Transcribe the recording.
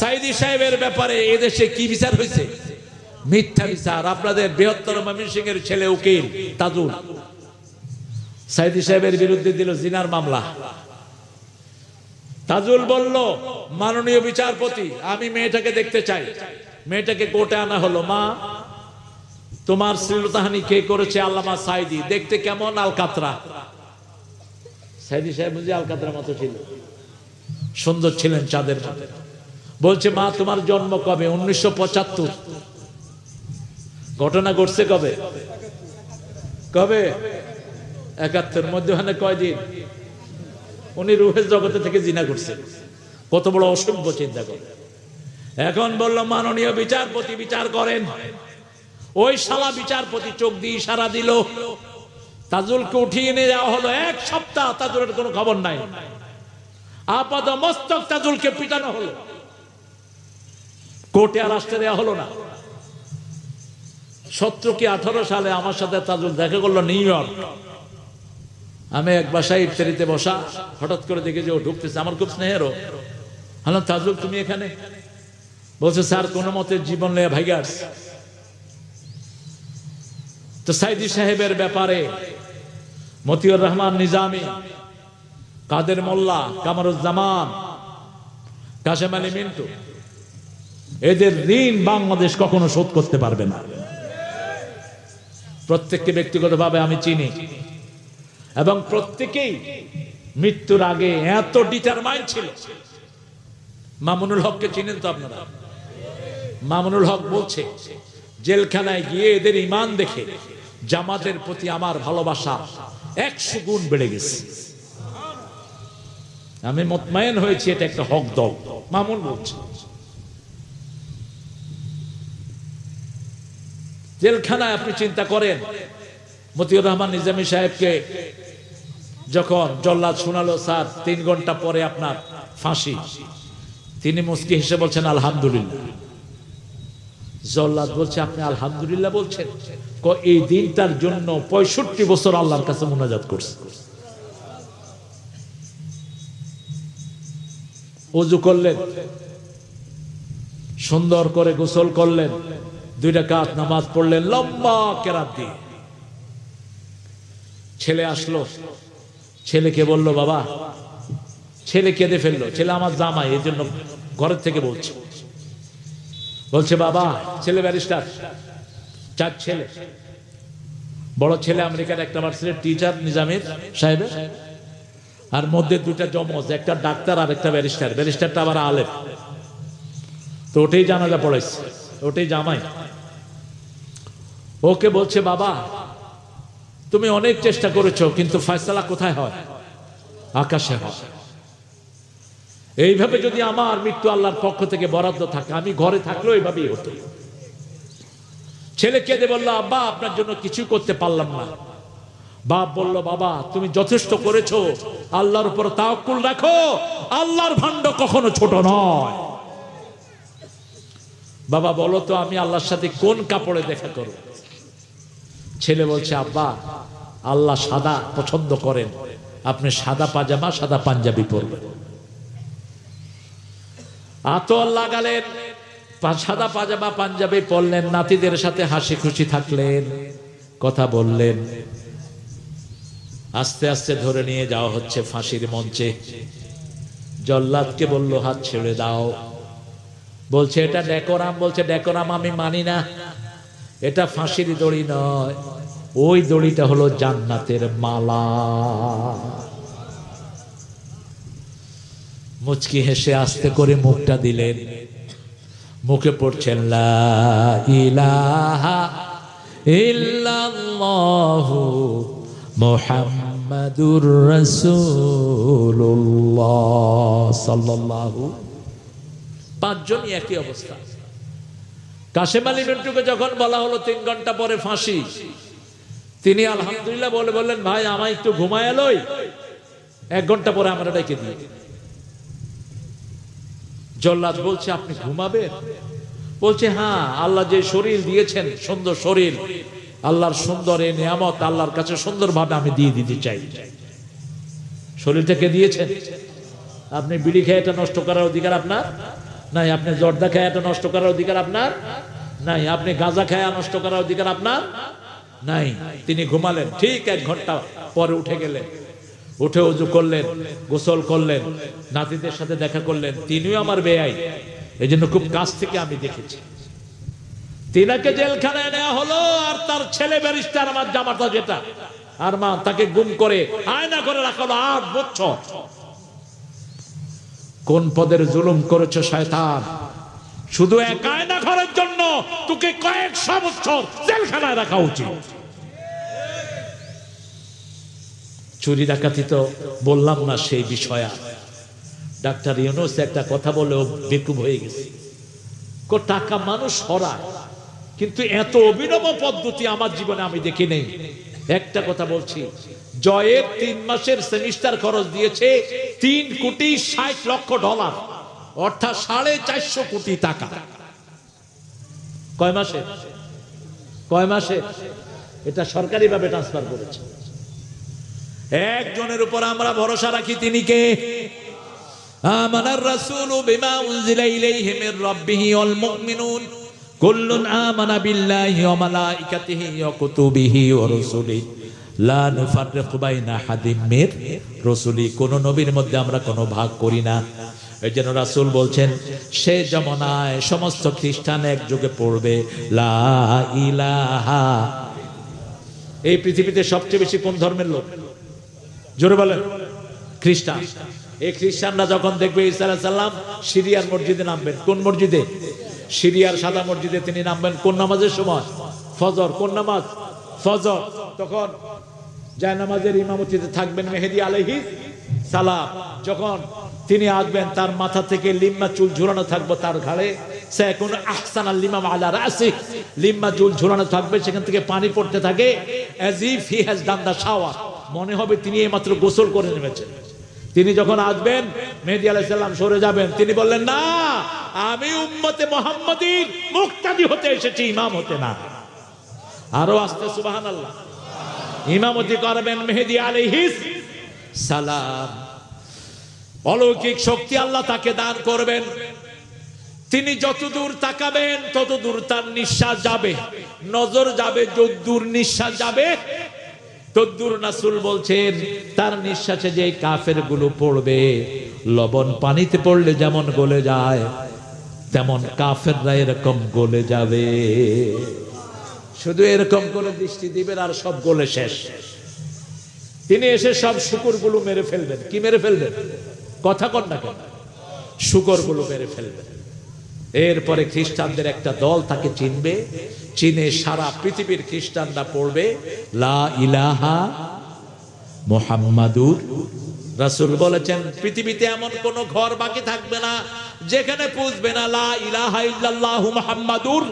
সাইদি সাহেবের ব্যাপারে এদেশে কি বিচার হয়েছে? মিথ্যা বিচার। আপনাদের বৃহত্তর ময়মনসিংহের ছেলে উকিল, তাজুল। সাইদি সাহেবের বিরুদ্ধে দিল জিনার মামলা। তাজুল বলল, মাননীয় বিচারপতি, আমি মেয়েটাকে দেখতে চাই। মেয়েটাকে কোর্টে আনা হলো। মা, তোমার শ্লীলতাহানি কে করেছে আল্লামা সাইদি? দেখতে কেমন আলকাতরা? সাইদি সাহেব বুঝি আলকাতরা মতো ছিল। সুন্দর ছিলেন চাঁদের মতো বলছে, মা, তোমার জন্ম কবে? উনিশশো পঁচাত্তর। ঘটনা ঘটছে কবে? কবে? একাত্তর মধ্যখানে কয়দিন? উনি রুহের জগতে থেকে জিনা করছেন কত বড় অসভ্য চিন্তা করে। এখন বলল, মাননীয় বিচারপতি বিচার করেন। ওই শালা বিচারপতি চোখ দিয়ে ইশারা দিল। তাজুলকে উঠিয়ে নিয়ে যাওয়া হলো এক সপ্তাহ। তাজুলের কোনো খবর নাই। আপাত মস্তক তাজুলকে পিটানো হলো। কোর্টে আর আসতে দেওয়া হলো না। সতেরো কি আঠারো সালে আমার সাথে তাজুল দেখা করল নিউ ইয়র্ক। আমি এক বাসায় ইফতারিতে বসা, হঠাৎ করে দেখে যে ও ঢুকতেছে। আমার খুব স্নেহেরও। হ্যালো তাজুল, তুমি এখানে? বলছে, স্যার, কোনো মতে জীবন নিয়ে ভাইগাস তো সাইদি সাহেবের ব্যাপারে মতিউর রহমান নিজামি, কাদের মোল্লা, কামরুজ্জামান, কাশেম আলী মিন্টু এদের ঋণ বাংলাদেশ কখনো শোধ করতে পারবে না। প্রত্যেককে ব্যক্তিগতভাবে আমি চিনি। এবং প্রত্যেকেই মৃত্যুর আগে এত ডিটারমাইন্ড ছিল। মামুনুল হককে চিনেন তো আপনারা? মামুনুল হক বলছে, জেলখানায় গিয়ে এদের ইমান দেখে জামাতের প্রতি আমার ভালোবাসা একশো গুণ বেড়ে গেছে। আমি মতমায়ন হয়েছি, এটা একটা হক দল। মামুন বলছে জেলখানায় আপনি চিন্তা করেন। মতিউর রহমান নিজামী সাহেবকে যখন জল্লাদ শোনালো, স্যার, তিন ঘণ্টা পরে আপনার ফাঁসি। তিনি মুস্কি হেসে বলছেন, আলহামদুলিল্লাহ। জল্লাদ বলছে, আপনি আলহামদুলিল্লাহ বলছেন? এই দিনটার জন্য পঁয়ষট্টি বছর আল্লাহর কাছে মোনাজাত করছে। অজু করলেন, সুন্দর করে গোসল করলেন। দুইটা কাজ নামাজ পড়লেন লম্বা কেরাত দিয়ে। ছেলে আসলো। ছেলেকে বলল, বাবা, ছেলে কেঁদে ফেলল। ছেলে আমার জামাই এই জন্য ঘরের থেকে বলছে। বলছে, বাবা, ছেলে ব্যারিস্টার, চার ছেলে। বড় ছেলে আমেরিকার একটা ভার্সিটির টিচার, নিজামের সাহেব আর মধ্যে দুটা জমজ, একটা ডাক্তার আর একটা ব্যারিস্টার। ব্যারিস্টারটা আবার আলেম। তো ওটাই জানাজা পড়াইছে। ওটাই জামাই। ওকে বলছে, বাবা, তুমি অনেক চেষ্টা করেছ, কিন্তু ফয়সালা কোথায় হয়? আকাশে হয়। এইভাবে যদি আমার মৃত্যু আল্লাহর পক্ষ থেকে বরাদ্দ থাকে, আমি ঘরে থাকলেও এইভাবেই হতো। ছেলে কেঁদে বলল, আব্বা, আপনার জন্য কিছু করতে পারলাম না। বাপ বলল, বাবা, তুমি যথেষ্ট করেছ। আল্লাহর উপর তাওকুল রাখো। আল্লাহর ভাণ্ড কখনো ছোট নয়। বাবা, বলো তো, আমি আল্লাহর সাথে কোন কাপড়ে দেখা করব? ছেলে বলছে, আব্বা, আল্লাহ সাদা পছন্দ করেন। আপনি সাদা পাজামা, সাদা পাঞ্জাবি পরবেন। আতর লাগালেন সাদা পাজামা, পাঞ্জাবি পরলেন, নাতিদের সাথে হাসি খুশি থাকলেন। কথা বললেন, আস্তে আস্তে ধরে নিয়ে যাওয়া হচ্ছে ফাঁসির মঞ্চে। জল্লাদকে বলল, হাত ছেড়ে দাও। বলছে, এটা ডেকোরাম। বলছে, ডেকোরাম আমি মানি না। এটা ফাঁসির দড়ি নয়, ওই দড়িটা হলো জান্নাতের মালা। মুচকি হেসে আস্তে করে মুখটা দিলেন। মুখে পড়ছেন সাল্লাল্লাহু। পাঁচজনই একই অবস্থা। কাশেম আলী মিন্টুকে যখন বলা হলো তিন ঘণ্টা পরে ফাঁসি, তিনি আলহামদুলিল্লাহ বলে বললেন, ভাই, আমায় একটু ঘুমায় এলোই এক ঘণ্টা পরে আমরা ডেকে দিই। জল্লাদ বলছে, আপনি ঘুমাবেন? বলছে হ্যাঁ আল্লাহ যে শরীর দিয়েছেন, সুন্দর শরীর। আল্লাহর সুন্দর এই নিয়ামত, আল্লাহর কাছে সুন্দরভাবে আমি দিয়ে দিতে চাই। শরীরটাকে দিয়েছেন? আপনি বিড়ি খেয়ে এটা নষ্ট করার অধিকার আপনার? নাই, আপনি জর্দা খায়া এটা নষ্ট করার অধিকার আপনার? নাই, আপনি গাঁজা খায়া নষ্ট করার অধিকার আপনার? নাই, তিনি ঘুমালেন, ঠিক এক ঘণ্টা পরে উঠে গেলেন। উঠে উজু করলেন, গোসল করলেন, নাতিদের সাথে দেখা করলেন, তিনিও আমার বেয়াই এই জন্য খুব কাছ থেকে আমি দেখেছি। তিনাকে জেলখানায় নেওয়া হলো, আর তার ছেলে ব্যারিস্টার আমার জামাতা যেটা। আর মা তাকে গুম করে আয়না করে রাখা হলো আট বছর। কোন পদের জুলুম করেছ শয়তান? শুধু এক আয়না ঘরের জন্য তোকে কয়েকশো বছর জেলখানায় রাখা উচিত। চুরি ডাকাতি তো বললাম না সেই বিষয়। ডাক্তার ইউনুস একটা কথা বলে ও বেকুব হয়ে গেছে। কো, টাকা মানুষ হরায়, কিন্তু এত অভিনব পদ্ধতি আমার জীবনে আমি দেখি নেই। একটা কথা বলছি জয়ের তিন মাসের সেমিস্টার খরচ দিয়েছে তিন কোটি ষাট লক্ষ ডলার, অর্থাৎ সাড়ে চারশো কোটি টাকা। কয় মাসে? কয় মাসে? এটা সরকারি ভাবে ট্রান্সফার করেছে। একজনের উপর আমরা ভরসা রাখি তিনি কে? আমার রসুলি, কোন নবীর মধ্যে আমরা কোনো ভাগ করি না। এই জন্য রাসুল বলছেন, সে জমনায় সমস্ত খ্রিস্টান একযোগে পড়বে। লা ইলাহা। এই পৃথিবীতে সবচেয়ে বেশি কোন ধর্মের লোক? জোরে বলেন। খ্রিস্টান। এই খ্রিস্টানরা যখন দেখবে ইসাল্লাম সিরিয়ার মসজিদে নামবেন, কোন মসজিদে? সিরিয়ার সাদা মসজিদে তিনি নামবেন, কোন নামাজের সময়? ফজর, কোন নামাজ? ফজর। তখন যায় নামাজের ইমামতিতে থাকবেন মেহেদি আলহি সালাম। যখন তিনি আসবেন, তার মাথা থেকে লিম্মা চুল ঝুলানো থাকব তার ঘাড়ে। সে এখন আহসান আল লিমাম আলা লিম্মা চুল ঝুলানো থাকবে, সেখান থেকে পানি পড়তে থাকে। অ্যাজ ইফ হি মনে হবে তিনি এইমাত্র গোসল করে নেমেছেন। তিনি যখন আসবেন, মেহেদি আলাইসাল্লাম সরে যাবেন। তিনি বললেন, না, আমি উম্মতে মোহাম্মদীর মুক্তাদি হতে এসেছি, ইমাম হতে না। আরও আসতে সুবাহান আল্লাহ ইমামতি করবেন মেহেদি আলাইহিস সালাম। অলৌকিক শক্তি আল্লাহ তাকে দান করবেন। তিনি যতদূর তাকাবেন, ততদূর তার নিঃশ্বাস যাবে। নজর যাবে যদ্দূর নিঃশ্বাস যাবে তদ্দুর নাসুল বলছেন, তার নিঃশ্বাসে যে কাফেরগুলো পড়বে, লবণ পানিতে পড়লে যেমন গলে যায়, তেমন কাফের কাফেররা এরকম গলে যাবে। শুধু এরকম করে দৃষ্টি দিবেন আর সব গোলে শেষ। তিনি এসে সব শুকুরগুলো মেরে ফেলবেন। কি মেরে ফেলবেন? কথা কন না কেন? শুকরগুলো মেরে ফেলবেন। এরপরে খ্রিস্টানদের একটা দল তাকে চিনবে, চিনে সারা পৃথিবীর খ্রিস্টানরা পড়বে, লা ইলাহা মোহাম্মাদুর রাসূল বলেছেন, পৃথিবীতে এমন কোন ঘর বাকি থাকবে না যেখানে পুজবে না লা ইলাহা ইল্লাল্লাহু মুহাম্মাদুর